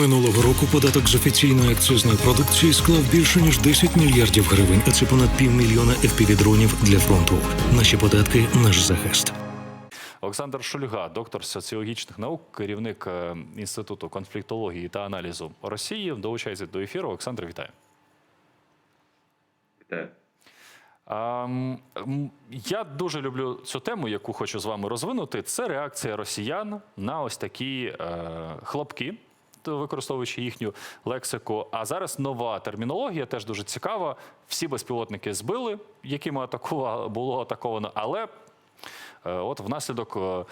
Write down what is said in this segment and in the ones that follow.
Минулого року податок з офіційної акцизної продукції склав більше ніж 10 мільярдів гривень, а це понад півмільйона FPV-дронів для фронту. Наші податки наш захист. Олександр Шульга, доктор соціологічних наук, керівник е, інституту конфліктології та аналізу Росії, долучається до ефіру. Олександр, вітаю. Вітаю. А, м, м, я дуже люблю цю тему, яку хочу з вами розвинути. Це реакція росіян на ось такі е, хлопки, використовуючи їхню лексику. А зараз нова термінологія, теж дуже цікава. Всі безпілотники збили, якими атакува, було атаковано, але Е, От внаслідок е,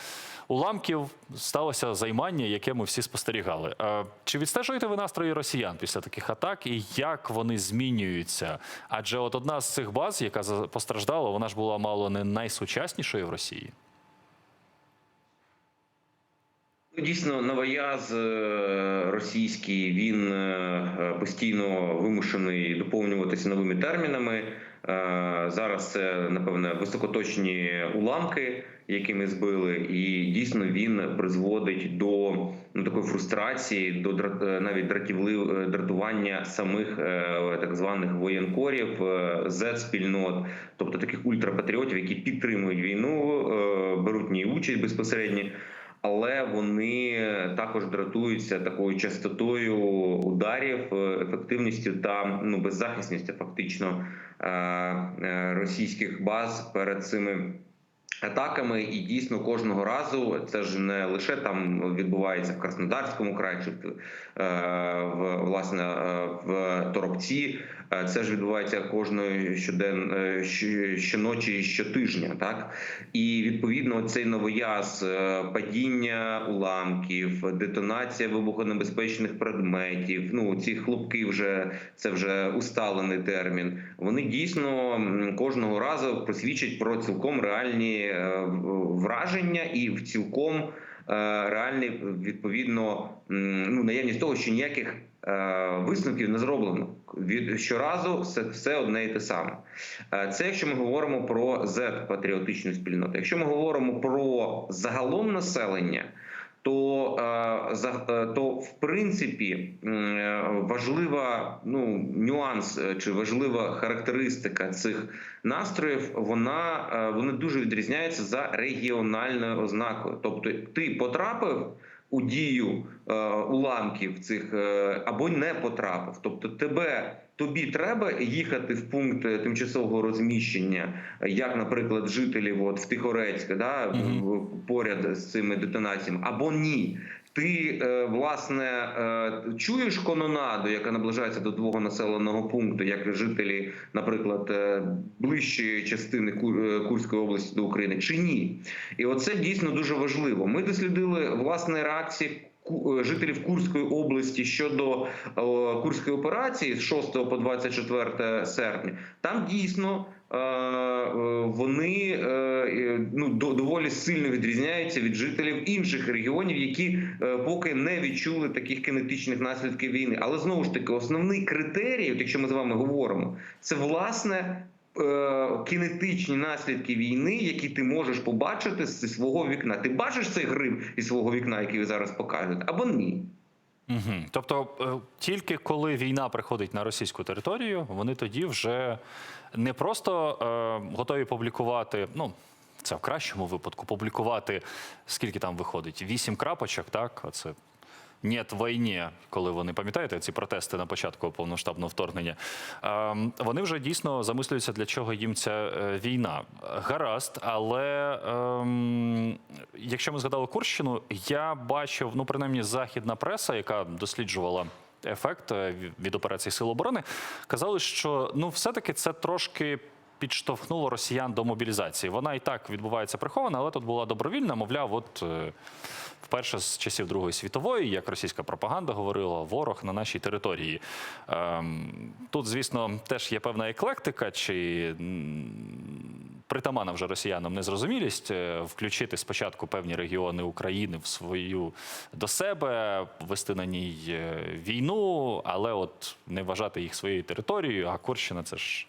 уламків сталося займання, яке ми всі спостерігали. Е, Чи відстежуєте ви настрої росіян після таких атак і як вони змінюються? Адже от одна з цих баз, яка постраждала, вона ж була мало не найсучаснішою в Росії. Ну, Дійсно, новояз е, російський він е, постійно вимушений доповнюватися новими термінами. Е, Зараз це напевне високоточні уламки, якими збили, і дійсно він призводить до ну, такої фрустрації, до е, навіть дратівли е, дратування самих е, так званих воєнкорів, Z-спільнот, тобто таких ультрапатріотів, які підтримують війну, е, беруть в ній участь безпосередньо. Але вони також дратуються такою частотою ударів, е, ефективністю та ну беззахисністю фактично е, е, російських баз перед цими атаками. І дійсно кожного разу це ж не лише там відбувається в Краснодарському краї, чи в, е, в власне е, в Торопці. Е, Це ж відбувається кожної щоден щоночі, щотижня, так і відповідно цей новояз, падіння уламків, детонація вибухонебезпечних предметів. Ну ці хлопки вже це вже усталений термін. Вони дійсно кожного разу просвідчать про цілком реальні е, враження і в цілком е, реальний відповідно ну наявність того, що ніяких е, висновків не зроблено. Від щоразу все, все одне і те саме. Це якщо ми говоримо про Z патріотичну спільноту. Якщо ми говоримо про загалом населення, то, е, е, то в принципі е, важлива ну нюанс чи важлива характеристика цих настроїв, вона вони дуже відрізняються за регіональною ознакою. Тобто, ти потрапив у дію е, уламків цих е, або не потрапив. Тобто, тебе тобі треба їхати в пункт е, тимчасового розміщення, як, наприклад, жителів от в Тихорецьке, да в- поряд з цими детонаціями, або ні. Ти е, власне е, чуєш кононаду, яка наближається до твого населеного пункту, як жителі, наприклад, е, ближчої частини Ку- Курської області до України, чи ні? І оце дійсно дуже важливо. Ми дослідили власне реакції. Е, Жителів Курської області щодо е, курської операції з 6 по 24 серпня, там дійсно е, вони ну доволі сильно відрізняються від жителів інших регіонів, які поки не відчули таких кинетичних наслідків війни. Але знову ж таки, основний критерій, якщо ми з вами говоримо, це власне. Е, Кінетичні наслідки війни, які ти можеш побачити зі свого вікна. Ти бачиш цей гриб із свого вікна, який ви зараз покажете, або ні? Угу. Тобто, е, тільки коли війна приходить на російську територію, вони тоді вже не просто е, готові публікувати. Ну, це в кращому випадку публікувати, скільки там виходить? Вісім крапочок, так? Оце «Нєт війні», коли вони пам'ятаєте ці протести на початку повноштабного вторгнення. Ем, вони вже дійсно замислюються, для чого їм ця е, війна. Гаразд, але ем, якщо ми згадали Курщину, я бачив, ну принаймні, західна преса, яка досліджувала. Ефект е, від- операції Сил оборони казали, що ну все-таки це трошки підштовхнуло росіян до мобілізації. Вона і так відбувається прихована, але тут була добровільна. Мовляв, от е, вперше з часів Другої світової, як російська пропаганда говорила, ворог на нашій території. Ем, тут, звісно, теж є певна еклектика чи м, притаманна вже росіянам незрозумілість е, включити спочатку певні регіони України в свою до себе, вести на ній е, війну, але от не вважати їх своєю територією. А Курщина це ж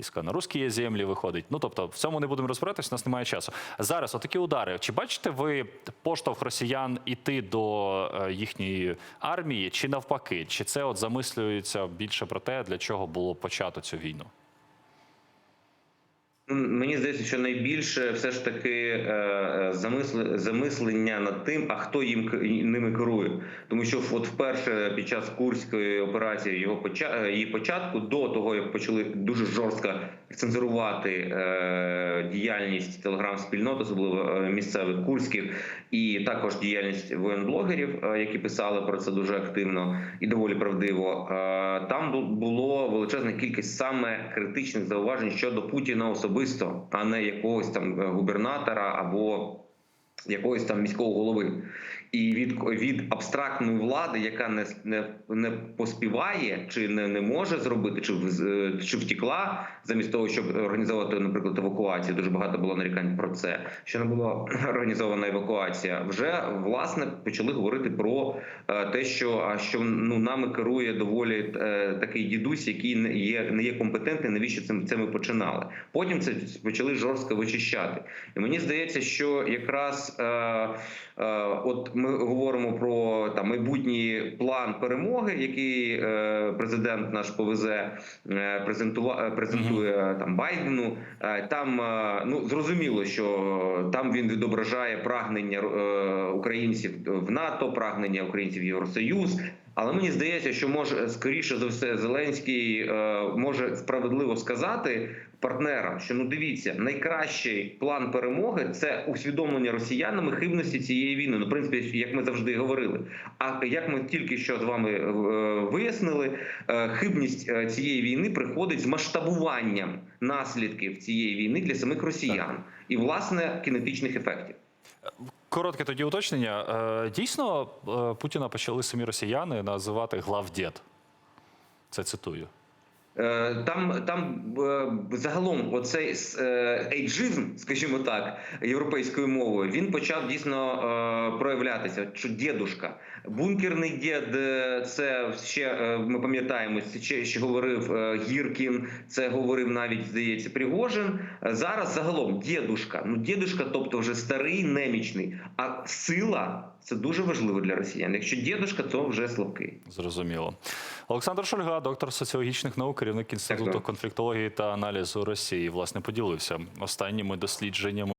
іскано-русські землі виходить. Ну тобто, в цьому не будемо розбиратись, у нас немає часу. Зараз отакі удари. Чи бачите ви поштовх росіян іти до е, їхньої армії, чи навпаки? Чи це от замислюється більше про те, для чого було почато цю війну? Ну, Мені здається, що найбільше все ж таки е, е, замисли- замислення над тим, а хто їм ними керує. Тому що от вперше під час курської операції його поча- е, її початку, до того як почали дуже жорстко цензурувати е, діяльність телеграм-спільнот, особливо е, місцевих курських, і також діяльність воєнблогерів, е, які писали про це дуже активно і доволі правдиво. Там було величезна кількість саме критичних зауважень щодо Путіна особисто, а не якогось там губернатора або якогось там міського голови. І від, від абстрактної влади, яка не, не, не поспіває чи не, не може зробити, чи, в- чи втікла, замість того, щоб організовувати, наприклад, евакуацію. Дуже багато було нарікань про це. Що не була організована евакуація, вже власне почали говорити про е, те, що а що ну нами керує доволі е, такий дідусь, який не є не є компетентний. Навіщо це, це ми починали? Потім це почали жорстко вичищати. І мені здається, що якраз е, е, от ми говоримо про там майбутній план перемоги, який е, президент наш повезе е, презентува, е, презентує там Байдену. Е, там е, ну зрозуміло, що там він відображає прагнення е, українців в НАТО, прагнення українців в Євросоюз. Але мені здається, що може скоріше за все Зеленський е, може справедливо сказати партнерам, що ну дивіться, найкращий план перемоги це усвідомлення росіянами хибності цієї війни. Ну, в принципі, як ми завжди говорили. А як ми тільки що з вами е, вияснили, е, хибність е, цієї війни приходить з масштабуванням наслідків цієї війни для самих росіян і власне кінетичних ефектів. Коротке тоді уточнення. Дійсно, Путіна почали самі росіяни називати главдєд. Це цитую. Е, Там там е, загалом оцей е, ейджизм, скажімо так, європейською мовою, він почав дійсно проявлятися. Що дідушка, бункерний дід, це ще ми пам'ятаємо, ще, ще говорив Гіркін, це говорив навіть здається Пригожин. Зараз загалом дідушка. Ну дідушка, тобто вже старий, немічний. А сила це дуже важливо для росіян. Якщо дідушка, то вже слабкий. Зрозуміло. Олександр Шульга, доктор соціологічних наук, керівник інституту конфліктології та аналізу Росії, власне, поділився останніми дослідженнями.